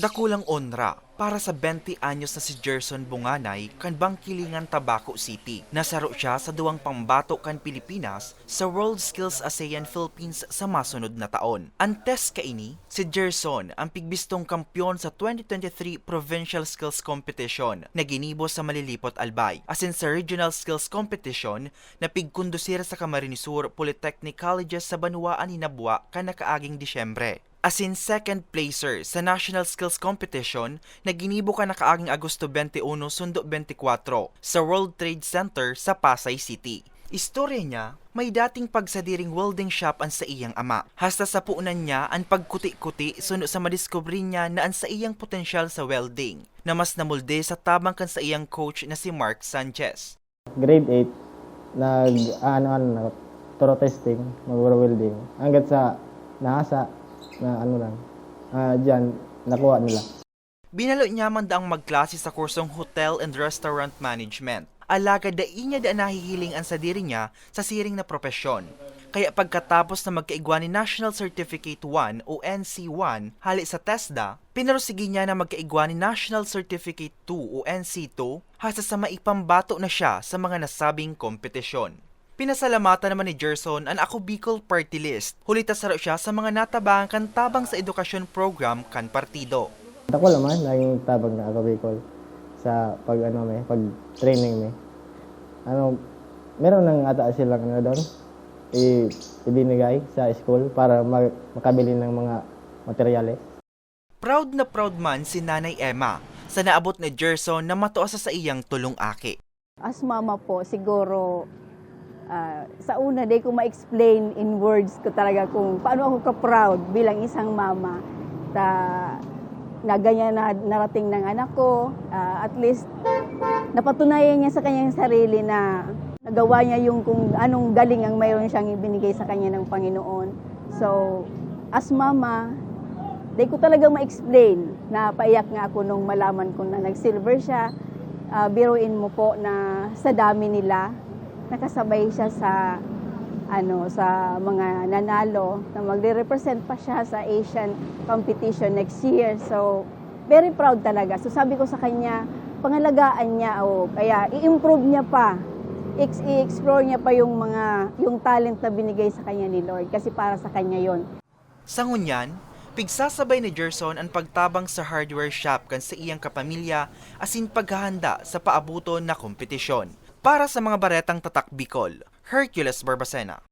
Dakulang onra para sa 20 anyos na si Gerson Bunganay kan Bangkilingan, Tabaco City. Nasaro siya sa duwang pambato kan Pilipinas sa World Skills ASEAN Philippines sa masunod na taon. Antes kaini, si Gerson ang pigbistong kampyon sa 2023 Provincial Skills Competition na ginibo sa Malilipot Albay. Asin sa Regional Skills Competition na pigkondusir sa Camarines Sur Polytechnic Colleges sa Banuaan ni Nabua kan nakaaging Disyembre as in second placer sa National Skills Competition na ginibo ka nakaaging Agosto 21 sundo 24 sa World Trade Center sa Pasay City. Istorya niya, may dating pagsadiring welding shop ang sa iyang ama. Hasta sa puunan niya ang pagkuti-kuti suno sa madiscover niya na ang sa iyang potensyal sa welding na mas namulde sa tabang kan sa iyang coach na si Mark Sanchez. grade 8, nag, ano, ano, toro testing, mag-welding. Hanggat sa nasa, na ano lang, ah dyan, nakuha nila. Binalo niya man daang magklase sa kursong Hotel and Restaurant Management. Alaga da inya da nahihiling ang sadiri niya sa siring na propesyon. Kaya pagkatapos na magkaigwa ni National Certificate 1 o NC1 hali sa TESDA, pinarusigi niya na magkaigwa ni National Certificate 2 o NC2 hasta sa maipambato na siya sa mga nasabing kompetisyon. Pinasalamatan naman ni Gerson ang Ako Bicol Party List. Hulita saro siya sa mga natabangan kan tabang sa edukasyon program kan partido. Ako naman, laging tabang na ako Bicol sa pag ano may, pag training may. Ano, meron nang ata silang ano doon, i, ibinigay sa school para mag, makabili ng mga materyales. Proud na proud man si Nanay Emma sa naabot ni Gerson na matuasa sa iyang tulong aki. As mama po, siguro ah, sa una day ko ma-explain in words ko talaga kung paano ako ka-proud bilang isang mama ta na ganyan na narating ng anak ko. Ah, at least napatunayan niya sa kanyang sarili na nagawa niya yung kung anong galing ang mayroon siyang ibinigay sa kanya ng Panginoon. So, as mama, Di ko talaga ma-explain na paiyak nga ako nung malaman ko na nag-silver siya. Ah, biruin mo po na sa dami nila, nakasabay siya sa ano sa mga nanalo na magre-represent pa siya sa Asian competition next year. So, very proud talaga. So, sabi ko sa kanya, pangalagaan niya o kaya i-improve niya pa. Ex- I-explore niya pa yung mga yung talent na binigay sa kanya ni Lord kasi para sa kanya yon. Sa ngunyan, pigsasabay ni Gerson ang pagtabang sa hardware shop kan sa iyang kapamilya asin paghahanda sa paabuton na kompetisyon. Para sa mga baretang tatak Bicol, Hercules Barbacena.